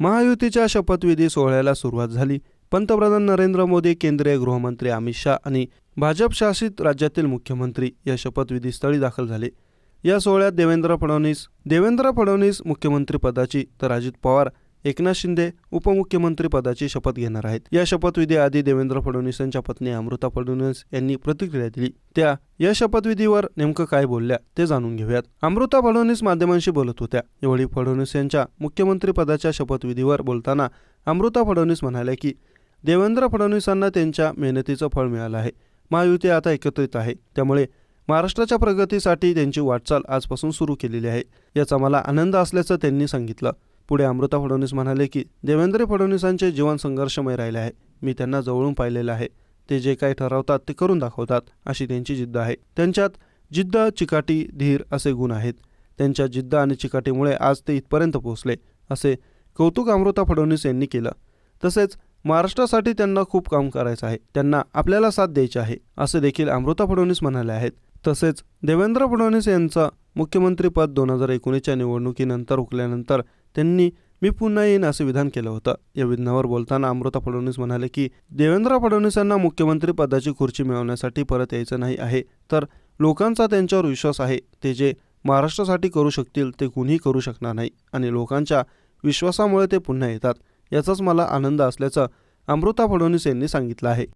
महायुतीच्या शपथविधी सोहळ्याला सुरुवात झाली. पंतप्रधान नरेंद्र मोदी केंद्रीय गृहमंत्री अमित शाह आणि भाजप शासित राज्यातील मुख्यमंत्री या शपथविधी स्थळी दाखल झाले. या सोहळ्यात देवेंद्र फडणवीस देवेंद्र फडणवीस मुख्यमंत्रीपदाची तर अजित पवार एकनाथ शिंदे उपमुख्यमंत्रीपदाची शपथ घेणार आहेत. या शपथविधीआधी देवेंद्र फडणवीस यांच्या पत्नी अमृता फडणवीस यांनी प्रतिक्रिया दिली. त्या या शपथविधीवर नेमकं काय बोलल्या ते जाणून घेऊयात. अमृता फडणवीस माध्यमांशी बोलत होत्या. यावेळी फडणवीस यांच्या मुख्यमंत्रीपदाच्या शपथविधीवर बोलताना अमृता फडणवीस म्हणाल्या की देवेंद्र फडणवीसांना त्यांच्या मेहनतीचं फळ मिळालं आहे. महायुती आता एकत्रित आहे. त्यामुळे महाराष्ट्राच्या प्रगतीसाठी त्यांची वाटचाल आजपासून सुरू केलेली आहे. याचा मला आनंद असल्याचं त्यांनी सांगितलं. पुढे अमृता फडणवीस म्हणाले की देवेंद्र फडणवीसांचे जीवन संघर्षमय राहिले आहे. मी त्यांना जवळून पाहिलेलं आहे. ते जे काही ठरवतात ते करून दाखवतात अशी त्यांची जिद्द आहे. त्यांच्यात जिद्द चिकाटी धीर असे गुण आहेत. त्यांच्या जिद्द आणि चिकाटीमुळे आज ते इथपर्यंत पोहोचले असे कौतुक अमृता फडणवीस यांनी केलं. तसेच महाराष्ट्रासाठी त्यांना खूप काम करायचं आहे. त्यांना आपल्याला साथ द्यायची आहे असे देखील अमृता फडणवीस म्हणाले आहेत. तसेच देवेंद्र फडणवीस यांचं मुख्यमंत्रीपद दोन हजार एकोणीसच्या निवडणुकीनंतर हुकल्यानंतर त्यांनी मी पुन्हा येईन असं विधान केलं होतं. या विधानावर बोलताना अमृता फडणवीस म्हणाले की देवेंद्र फडणवीसांना मुख्यमंत्री पदाची खुर्ची मिळवण्यासाठी परत यायचं नाही आहे. तर लोकांचा त्यांच्यावर विश्वास आहे. ते जे महाराष्ट्रासाठी करू शकतील ते कुणीही करू शकणार नाही. आणि लोकांच्या विश्वासामुळे ते पुन्हा येतात. याचाच मला आनंद असल्याचं अमृता फडणवीस यांनी सांगितलं आहे.